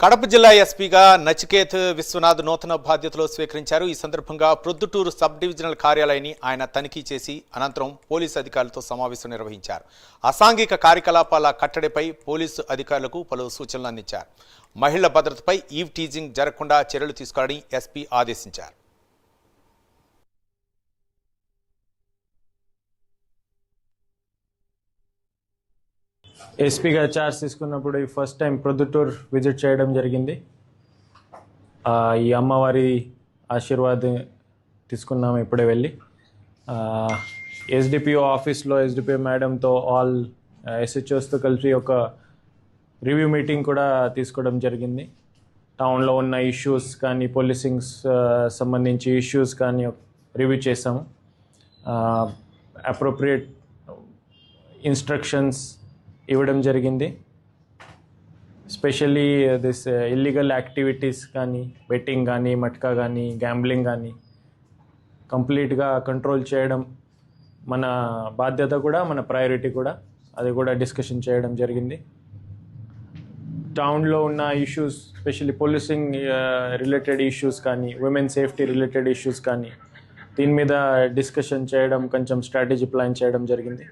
కడప జిల్లా ఎస్పీగా నచికేత్ విశ్వనాథ్ నూతన బాధ్యతలు స్వీకరించారు. ఈ సందర్భంగా ప్రొద్దుటూరు సబ్ డివిజనల్ కార్యాలయాన్ని ఆయన తనిఖీ చేసి అనంతరం పోలీసు అధికారులతో సమావేశం నిర్వహించారు. అసాంఘిక కార్యకలాపాల కట్టడిపై పోలీసు అధికారులకు పలు సూచనలు అందించారు. మహిళల భద్రతపై ఈవ్ టీజింగ్ జరగకుండా చర్యలు తీసుకోవాలని ఎస్పీ ఆదేశించారు. ఎస్పీగా ఛార్జ్ తీసుకున్నప్పుడు ఈ ఫస్ట్ టైం ప్రొద్దుటూర్ విజిట్ చేయడం జరిగింది. ఈ అమ్మవారి ఆశీర్వాదం తీసుకున్నాము ఇప్పుడే వెళ్ళి. ఎస్డిపిఓ ఆఫీస్లో ఎస్డిపిఓ మేడంతో ఆల్ ఎస్హెచ్ఓస్తో కలిసి ఒక రివ్యూ మీటింగ్ కూడా తీసుకోవడం జరిగింది. టౌన్లో ఉన్న ఇష్యూస్ కానీ పోలీసింగ్స్ సంబంధించి ఇష్యూస్ కానీ రివ్యూ చేసాము. అప్రోప్రియేట్ ఇన్స్ట్రక్షన్స్ ఇవ్వడం జరిగింది. స్పెషల్లీ దిస్ ఇల్లీగల్ యాక్టివిటీస్ కానీ బెట్టింగ్ కానీ మట్కా కానీ గ్యాంబ్లింగ్ కానీ కంప్లీట్గా కంట్రోల్ చేయడం మన బాధ్యత కూడా మన ప్రయారిటీ కూడా అది కూడా డిస్కషన్ చేయడం జరిగింది. టౌన్లో ఉన్న issues specially policing related issues కానీ ఉమెన్ సేఫ్టీ రిలేటెడ్ ఇష్యూస్ కానీ దీని మీద డిస్కషన్ చేయడం కొంచెం స్ట్రాటజీ ప్లాన్ చేయడం జరిగింది.